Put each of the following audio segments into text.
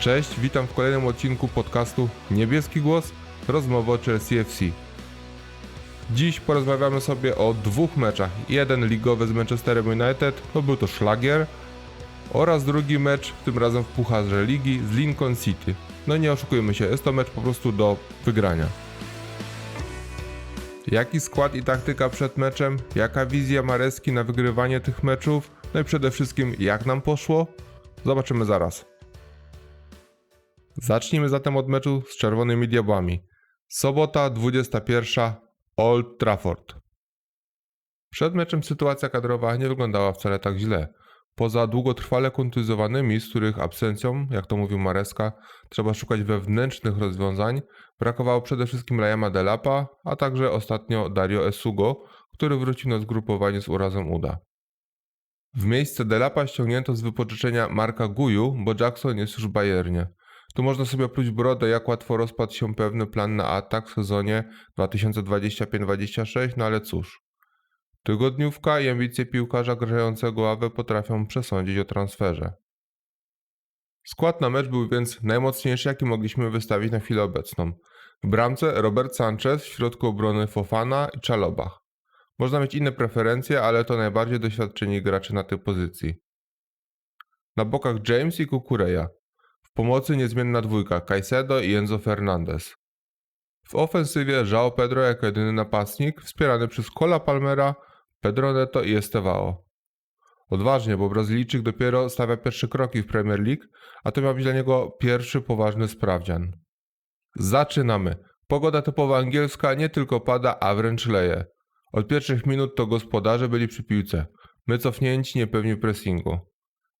Cześć, witam w kolejnym odcinku podcastu Niebieski Głos, rozmowy o Chelsea FC. Dziś porozmawiamy sobie o dwóch meczach. Jeden ligowy z Manchesterem United, to był to szlagier, oraz drugi mecz, tym razem w Pucharze Ligi z Lincoln City. No nie oszukujmy się, jest to mecz po prostu do wygrania. Jaki skład i taktyka przed meczem? Jaka wizja Mareski na wygrywanie tych meczów? No i przede wszystkim, jak nam poszło? Zobaczymy zaraz. Zacznijmy zatem od meczu z Czerwonymi Diabłami. Sobota 21. Old Trafford. Przed meczem sytuacja kadrowa nie wyglądała wcale tak źle. Poza długotrwale kontuzjowanymi, z których absencją, jak to mówił Mareska, trzeba szukać wewnętrznych rozwiązań, brakowało przede wszystkim Liama Delapa, a także ostatnio Dario Esugo, który wrócił na zgrupowanie z urazem uda. W miejsce Delapa ściągnięto z wypożyczenia Marka Guju, bo Jackson jest już w Bayernie. Tu można sobie pluć brodę, jak łatwo rozpadł się pewny plan na atak w sezonie 2025-26, no ale cóż. Tygodniówka i ambicje piłkarza grającego ławę potrafią przesądzić o transferze. Skład na mecz był więc najmocniejszy, jaki mogliśmy wystawić na chwilę obecną. W bramce Robert Sanchez, w środku obrony Fofana i Czalobach. Można mieć inne preferencje, ale to najbardziej doświadczeni gracze na tej pozycji. Na bokach James i Kukureya. Pomocy niezmienna dwójka Caicedo i Enzo Fernandez. W ofensywie João Pedro jako jedyny napastnik, wspierany przez Cola Palmera, Pedro Neto i Estevao. Odważnie, bo Brazylijczyk dopiero stawia pierwsze kroki w Premier League, a to miał być dla niego pierwszy poważny sprawdzian. Zaczynamy. Pogoda typowo angielska nie tylko pada, a wręcz leje. Od pierwszych minut to gospodarze byli przy piłce. My cofnięci, niepewni pressingu.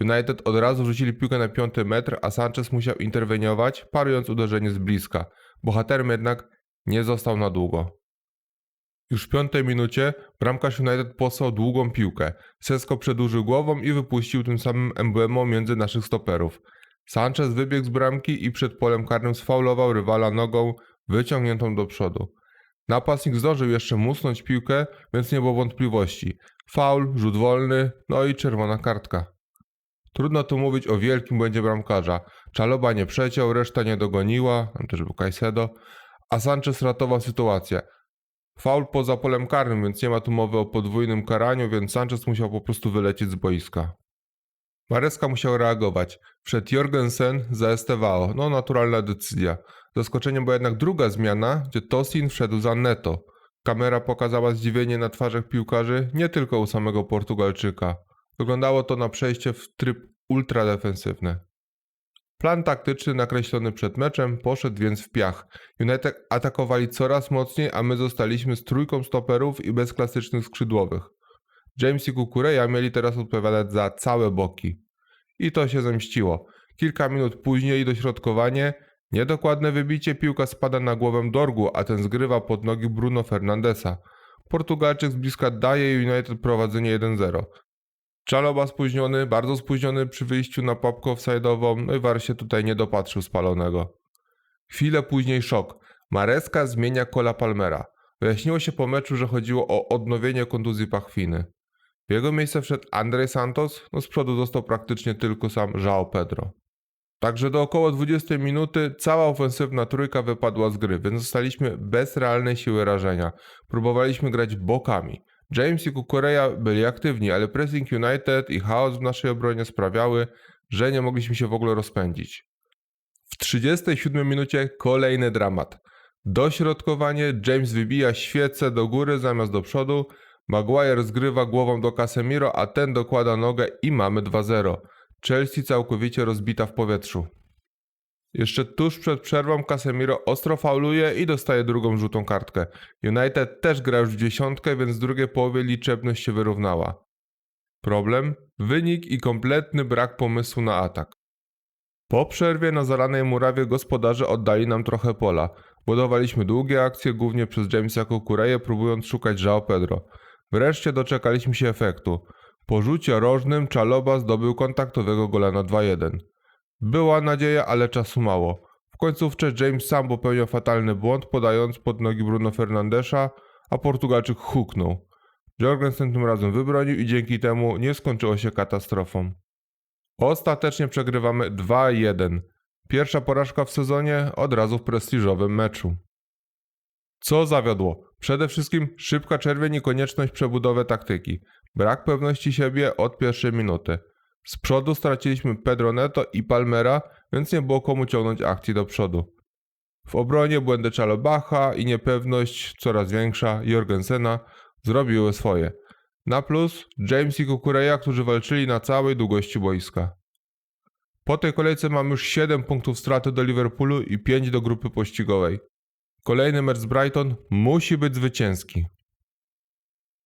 United od razu rzucili piłkę na piąty metr, a Sanchez musiał interweniować, parując uderzenie z bliska. Bohaterem jednak nie został na długo. Już w piątej minucie bramkarz United posłał długą piłkę. Sesko przedłużył głową i wypuścił tym samym emblemą między naszych stoperów. Sanchez wybiegł z bramki i przed polem karnym sfaulował rywala nogą wyciągniętą do przodu. Napastnik zdążył jeszcze musnąć piłkę, więc nie było wątpliwości. Faul, rzut wolny, no i czerwona kartka. Trudno tu mówić o wielkim błędzie bramkarza. Czaloba nie przeciął, reszta nie dogoniła, tam też był Caicedo, a Sanchez ratował sytuację. Faul poza polem karnym, więc nie ma tu mowy o podwójnym karaniu, więc Sanchez musiał po prostu wylecieć z boiska. Mareska musiał reagować. Wszedł Jorgensen za Estevao. No naturalna decyzja. Zaskoczeniem była jednak druga zmiana, gdzie Tosin wszedł za Neto. Kamera pokazała zdziwienie na twarzach piłkarzy, nie tylko u samego Portugalczyka. Wyglądało to na przejście w tryb ultradefensywny. Plan taktyczny nakreślony przed meczem poszedł więc w piach. United atakowali coraz mocniej, a my zostaliśmy z trójką stoperów i bez klasycznych skrzydłowych. James i Kukureya mieli teraz odpowiadać za całe boki. I to się zemściło. Kilka minut później dośrodkowanie, niedokładne wybicie, piłka spada na głowę Dorgu, a ten zgrywa pod nogi Bruno Fernandesa. Portugalczyk z bliska daje United prowadzenie 1-0. Czaloba spóźniony, bardzo spóźniony przy wyjściu na popkę offside'ową, no i War się tutaj nie dopatrzył spalonego. Chwilę później szok. Mareska zmienia Cola Palmera. Wyjaśniło się po meczu, że chodziło o odnowienie kontuzji pachwiny. W jego miejsce wszedł Andrzej Santos, no z przodu został praktycznie tylko sam João Pedro. Także do około 20 minuty cała ofensywna trójka wypadła z gry, więc zostaliśmy bez realnej siły rażenia. Próbowaliśmy grać bokami. James i Kukureya byli aktywni, ale pressing United i chaos w naszej obronie sprawiały, że nie mogliśmy się w ogóle rozpędzić. W 37 minucie kolejny dramat. Dośrodkowanie, James wybija świecę do góry zamiast do przodu, Maguire zgrywa głową do Casemiro, a ten dokłada nogę i mamy 2-0. Chelsea całkowicie rozbita w powietrzu. Jeszcze tuż przed przerwą Casemiro ostro fauluje i dostaje drugą żółtą kartkę. United też gra już w dziesiątkę, więc w drugiej połowie liczebność się wyrównała. Problem? Wynik i kompletny brak pomysłu na atak. Po przerwie na zalanej murawie gospodarze oddali nam trochę pola. Budowaliśmy długie akcje, głównie przez Jamesa Kukureję, próbując szukać João Pedro. Wreszcie doczekaliśmy się efektu. Po rzucie rożnym Czaloba zdobył kontaktowego gola na 2-1. Była nadzieja, ale czasu mało. W końcówce James sam popełnił fatalny błąd, podając pod nogi Bruno Fernandesza, a Portugalczyk huknął. Jorgensen tym razem wybronił i dzięki temu nie skończyło się katastrofą. Ostatecznie przegrywamy 2-1. Pierwsza porażka w sezonie od razu w prestiżowym meczu. Co zawiodło? Przede wszystkim szybka czerwień i konieczność przebudowy taktyki. Brak pewności siebie od pierwszej minuty. Z przodu straciliśmy Pedro Neto i Palmera, więc nie było komu ciągnąć akcji do przodu. W obronie błędy Czalobacha i niepewność coraz większa Jorgensena zrobiły swoje. Na plus James i Kukureya, którzy walczyli na całej długości boiska. Po tej kolejce mamy już 7 punktów straty do Liverpoolu i 5 do grupy pościgowej. Kolejny mecz z Brighton musi być zwycięski.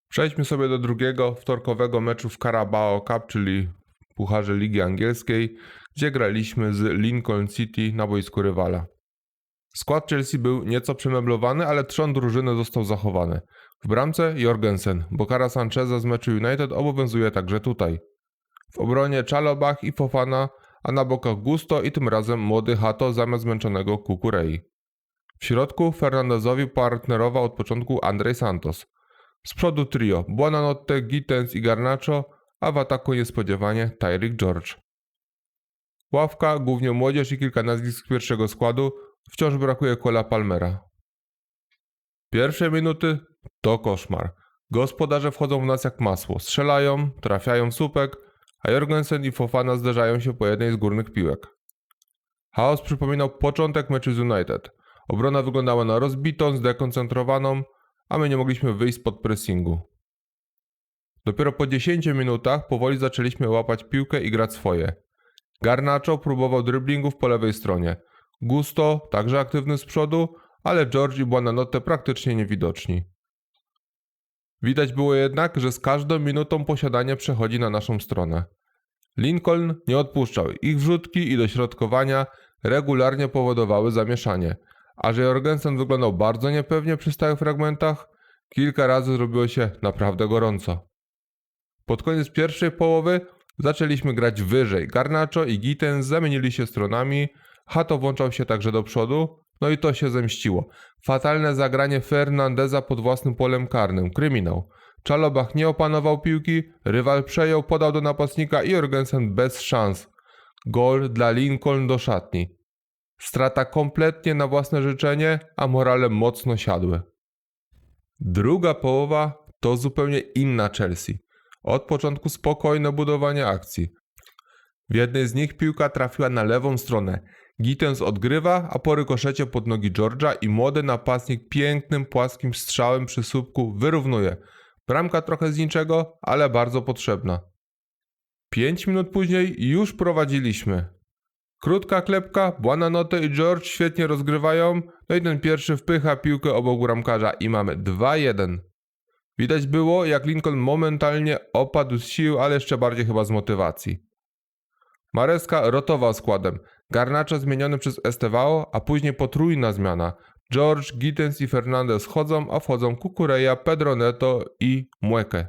Przejdźmy sobie do drugiego wtorkowego meczu w Carabao Cup, czyli Pucharze Ligi Angielskiej, gdzie graliśmy z Lincoln City na boisku rywala. Skład Chelsea był nieco przemeblowany, ale trzon drużyny został zachowany. W bramce Jorgensen, bo kara Sancheza z meczu United obowiązuje także tutaj. W obronie Czalobach i Fofana, a na bokach Gusto i tym razem młody Hato zamiast zmęczonego Kukurei. W środku Fernandezowi partnerował od początku Andrzej Santos. Z przodu trio Buonanotte, Gittens i Garnacho, a w ataku niespodziewanie Tyreek George. Ławka, głównie młodzież i kilka nazwisk pierwszego składu, wciąż brakuje Kola Palmera. Pierwsze minuty to koszmar. Gospodarze wchodzą w nas jak masło, strzelają, trafiają słupek, a Jorgensen i Fofana zderzają się po jednej z górnych piłek. Chaos przypominał początek meczu z United. Obrona wyglądała na rozbitą, zdekoncentrowaną, a my nie mogliśmy wyjść spod pressingu. Dopiero po 10 minutach powoli zaczęliśmy łapać piłkę i grać swoje. Garnacho próbował driblingów po lewej stronie. Gusto, także aktywny z przodu, ale George i Buonanotte praktycznie niewidoczni. Widać było jednak, że z każdą minutą posiadanie przechodzi na naszą stronę. Lincoln nie odpuszczał. Ich wrzutki i dośrodkowania regularnie powodowały zamieszanie, a że Jorgensen wyglądał bardzo niepewnie przy stałych fragmentach, kilka razy zrobiło się naprawdę gorąco. Pod koniec pierwszej połowy zaczęliśmy grać wyżej. Garnacho i Gittens zamienili się stronami, Hato włączał się także do przodu, no i to się zemściło. Fatalne zagranie Fernandeza pod własnym polem karnym. Kryminał. Czalobach nie opanował piłki, rywal przejął, podał do napastnika i Jorgensen bez szans. Gol dla Lincoln do szatni. Strata kompletnie na własne życzenie, a morale mocno siadły. Druga połowa to zupełnie inna Chelsea. Od początku spokojne budowanie akcji. W jednej z nich piłka trafiła na lewą stronę. Gittens odgrywa, a po rykoszecie pod nogi George'a i młody napastnik pięknym, płaskim strzałem przy słupku wyrównuje. Bramka trochę z niczego, ale bardzo potrzebna. Pięć minut później już prowadziliśmy. Krótka klepka, Buonanotte i George świetnie rozgrywają, no i ten pierwszy wpycha piłkę obok bramkarza i mamy 2-1. Widać było, jak Lincoln momentalnie opadł z sił, ale jeszcze bardziej chyba z motywacji. Mareska rotował składem. Garnacho zmieniony przez Estevao, a później potrójna zmiana. George, Gittens i Fernandez chodzą, a wchodzą Kukureya, Pedro Neto i Mueke.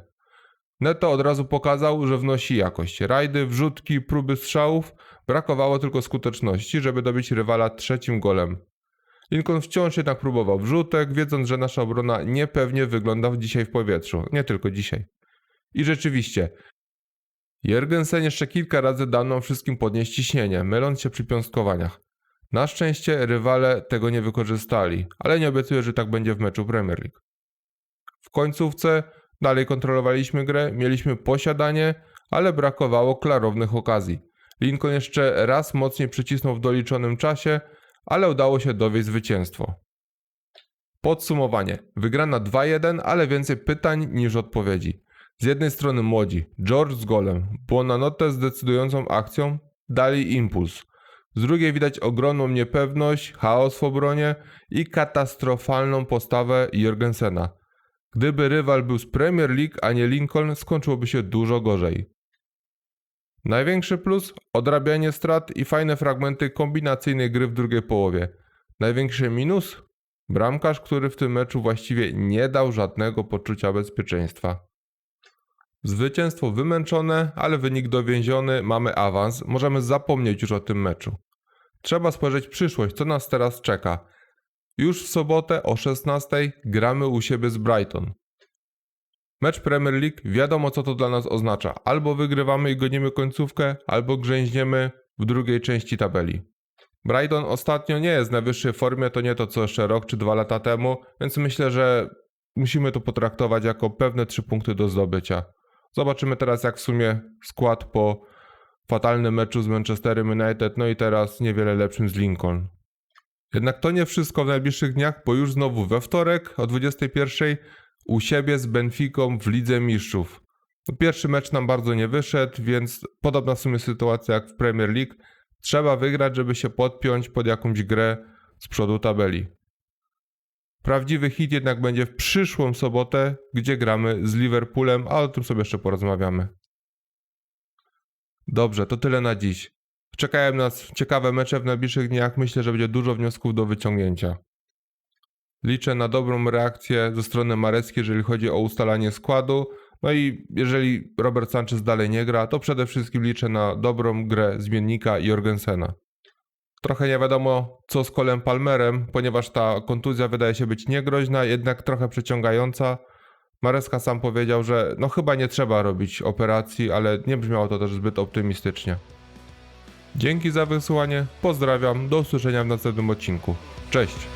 Neto od razu pokazał, że wnosi jakość. Rajdy, wrzutki, próby strzałów. Brakowało tylko skuteczności, żeby dobić rywala trzecim golem. Lincoln wciąż jednak próbował wrzutek, wiedząc, że nasza obrona niepewnie wygląda dzisiaj w powietrzu. Nie tylko dzisiaj. I rzeczywiście, Jergensen jeszcze kilka razy dał nam wszystkim podnieść ciśnienie, myląc się przy piąstkowaniach. Na szczęście rywale tego nie wykorzystali, ale nie obiecuję, że tak będzie w meczu Premier League. W końcówce dalej kontrolowaliśmy grę, mieliśmy posiadanie, ale brakowało klarownych okazji. Lincoln jeszcze raz mocniej przycisnął w doliczonym czasie, ale udało się dowieść zwycięstwo. Podsumowanie. Wygrana 2-1, ale więcej pytań niż odpowiedzi. Z jednej strony młodzi, George z golem, Buonanotte z decydującą akcją, dali impuls. Z drugiej widać ogromną niepewność, chaos w obronie i katastrofalną postawę Jorgensena. Gdyby rywal był z Premier League, a nie Lincoln, skończyłoby się dużo gorzej. Największy plus odrabianie strat i fajne fragmenty kombinacyjnej gry w drugiej połowie. Największy minus bramkarz, który w tym meczu właściwie nie dał żadnego poczucia bezpieczeństwa. Zwycięstwo wymęczone, ale wynik dowięziony, mamy awans, możemy zapomnieć już o tym meczu. Trzeba spojrzeć przyszłość, co nas teraz czeka. Już w sobotę o 16 gramy u siebie z Brighton. Mecz Premier League wiadomo co to dla nas oznacza. Albo wygrywamy i gonimy końcówkę, albo grzęźniemy w drugiej części tabeli. Brydon ostatnio nie jest w najwyższej formie, to nie to co jeszcze rok czy dwa lata temu, więc myślę, że musimy to potraktować jako pewne trzy punkty do zdobycia. Zobaczymy teraz jak w sumie skład po fatalnym meczu z Manchesterem United, no i teraz niewiele lepszym z Lincoln. Jednak to nie wszystko w najbliższych dniach, bo już znowu we wtorek o 21 u siebie z Benficą w Lidze Mistrzów. No, Pierwszy mecz nam bardzo nie wyszedł, więc podobna w sumie sytuacja jak w Premier League. Trzeba wygrać, żeby się podpiąć pod jakąś grę z przodu tabeli. Prawdziwy hit jednak będzie w przyszłą sobotę, gdzie gramy z Liverpoolem, a o tym sobie jeszcze porozmawiamy. Dobrze, to tyle na dziś. Czekają nas ciekawe mecze w najbliższych dniach. Myślę, że będzie dużo wniosków do wyciągnięcia. Liczę na dobrą reakcję ze strony Mareckiej, jeżeli chodzi o ustalanie składu. No i jeżeli Robert Sanchez dalej nie gra, to przede wszystkim liczę na dobrą grę zmiennika Jorgensena. Trochę nie wiadomo co z Colem Palmerem, ponieważ ta kontuzja wydaje się być niegroźna, jednak trochę przeciągająca. Mareska sam powiedział, że no chyba nie trzeba robić operacji, ale nie brzmiało to też zbyt optymistycznie. Dzięki za wysłuchanie, pozdrawiam, do usłyszenia w następnym odcinku. Cześć!